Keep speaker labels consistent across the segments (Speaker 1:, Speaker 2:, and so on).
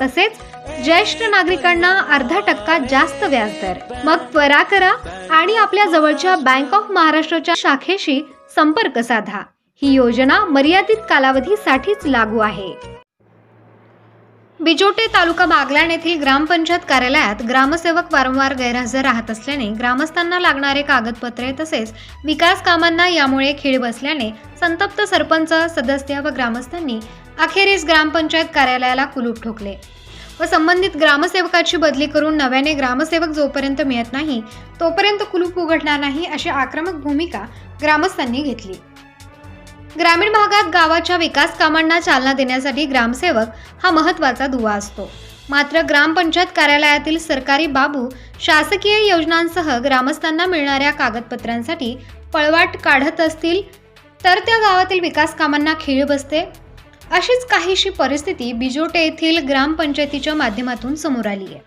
Speaker 1: तसेच ज्येष्ठ नागरिकांना अर्धा टक्का जास्त व्याजदर. मग त्वरा करा आणि आपल्या जवळच्या बँक ऑफ महाराष्ट्राच्या शाखेशी संपर्क साधा. ही योजना मर्यादित कालावधीसाठीच लागू आहे. बिजोटे तालुका बागलाण येथील ग्रामपंचायत कार्यालयात ग्रामसेवक वारंवार गैरहजर राहत असल्याने ग्रामस्थांना लागणारे कागदपत्रे तसेच विकास कामांना यामुळे खीळ बसल्याने संतप्त सरपंच सदस्य व ग्रामस्थांनी अखेरीस ग्रामपंचायत कार्यालयाला कुलूप ठोकले व संबंधित ग्रामसेवकाची बदली करून नव्याने ग्रामसेवक जोपर्यंत मिळत नाही तोपर्यंत कुलूप उघडणार नाही अशी आक्रमक भूमिका ग्रामस्थांनी घेतली. ग्रामीण भागात गावाच्या विकास कामांना चालना देण्यासाठी ग्रामसेवक हा महत्त्वाचा दुवा असतो. मात्र ग्रामपंचायत कार्यालयातील सरकारी बाबू शासकीय योजनांसह ग्रामस्थांना मिळणाऱ्या कागदपत्रांसाठी पळवाट काढत असतील तर त्या गावातील विकास कामांना खीळ बसते अशीच काहीशी परिस्थिती बिजोटे येथील ग्रामपंचायतीच्या माध्यमातून समोर आली आहे.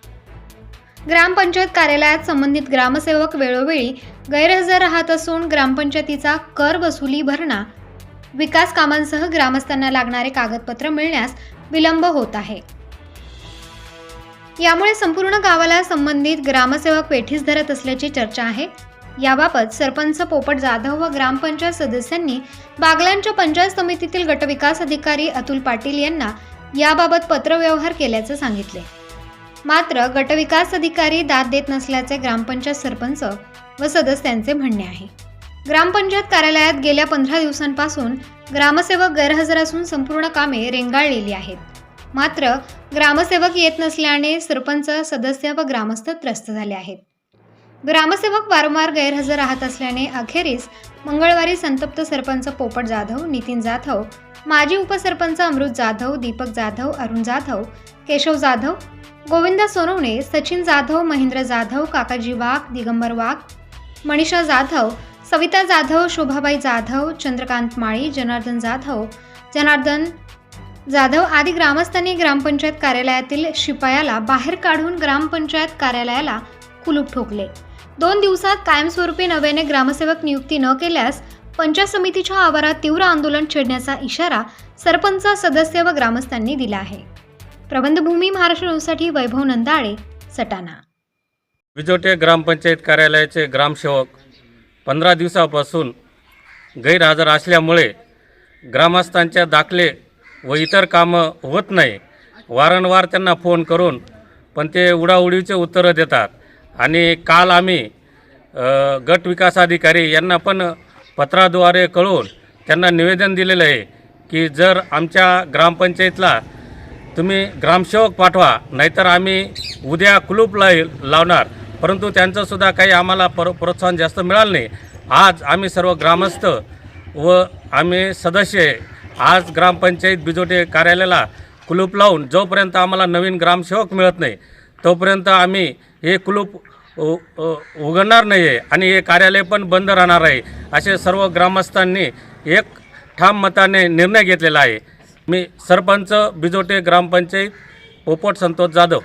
Speaker 1: ग्रामपंचायत कार्यालयात संबंधित ग्रामसेवक वेळोवेळी गैरहजर राहत असून ग्रामपंचायतीचा कर वसुली भरणा विकास कामांसह ग्रामस्थांना लागणारे कागदपत्र मिळण्यास विलंब होत आहे. यामुळे संपूर्ण गावाला संबंधित ग्रामसेवक वेठीस धरत असल्याची चर्चा आहे. याबाबत सरपंच पोपट जाधव व ग्रामपंचायत सदस्यांनी बागलांच्या पंचायत समितीतील गटविकास अधिकारी अतुल पाटील यांना याबाबत पत्रव्यवहार केल्याचं सांगितले. मात्र गटविकास अधिकारी दाद देत नसल्याचे ग्रामपंचायत सरपंच व सदस्यांचे म्हणणे आहे. ग्रामपंचायत कार्यालयात गेल्या पंधरा दिवसांपासून ग्रामसेवक गैरहजर असून संपूर्ण कामे रेंगाळलेली आहेत. मात्र ग्रामसेवक येत नसल्याने सरपंच सदस्य व ग्रामस्थ त्रस्त झाले आहेत. ग्रामसेवक वारंवार गैरहजर राहत असल्याने अखेरीस मंगळवारी संतप्त सरपंच पोपट जाधव नितीन जाधव माजी उपसरपंच अमृत जाधव दीपक जाधव अरुण जाधव केशव जाधव गोविंदा सोनवणे सचिन जाधव महेंद्र जाधव काकाजी वाघ दिगंबर वाघ मनीषा जाधव सविता जाधव शोभाबाई जाधव चंद्रकांत माळी जनार्दन जाधव जनार्दन जाधव आदी ग्रामस्थांनी ग्रामपंचायत कार्यालयातील शिपायाला बाहेर काढून ग्रामपंचायत कार्यालयाला कुलूप ठोकले. दोन दिवसात कायमस्वरूपी नव्याने ग्रामसेवक नियुक्ती न केल्यास पंचायत समितीच्या आवारात तीव्र आंदोलन छेडण्याचा इशारा सरपंच सदस्य व ग्रामस्थांनी दिला आहे. प्रबंधभूमी महाराष्ट्र न्यूजसाठी वैभव नंदाळे सटाणा.
Speaker 2: विजोटे ग्रामपंचायत कार्यालयाचे ग्रामसेवक पंधरा दिवसापासून गैरहजर असल्यामुळे ग्रामस्थांच्या दाखले व इतर कामं होत नाही. वारंवार त्यांना फोन करून पण ते उडाउडीचे उत्तरं देतात. आणि काल आम्ही गट विकास अधिकारी यांना पण पत्राद्वारे कळवून त्यांना निवेदन दिलेलं आहे की जर आमच्या ग्रामपंचायतला तुम्ही ग्रामसेवक पाठवा नाहीतर आम्ही उद्या कुलूप लाई लावणार परंतु त्यांचंसुद्धा काही आम्हाला पर प्रोत्साहन जास्त मिळालं नाही आज आम्ही सर्व ग्रामस्थ व आम्ही सदस्य आहे. आज ग्रामपंचायत बिजोटे कार्यालयाला कुलूप लावून जोपर्यंत आम्हाला नवीन ग्रामसेवक मिळत नाही तोपर्यंत आम्ही हे कुलूप उ- उघडणार नाही आहे आणि हे कार्यालय पण बंद राहणार आहे. असे सर्व ग्रामस्थांनी एक ठाम मताने निर्णय घेतलेला आहे. मी सरपंच बिजोटे ग्रामपंचायत पोपट संतोष जाधव.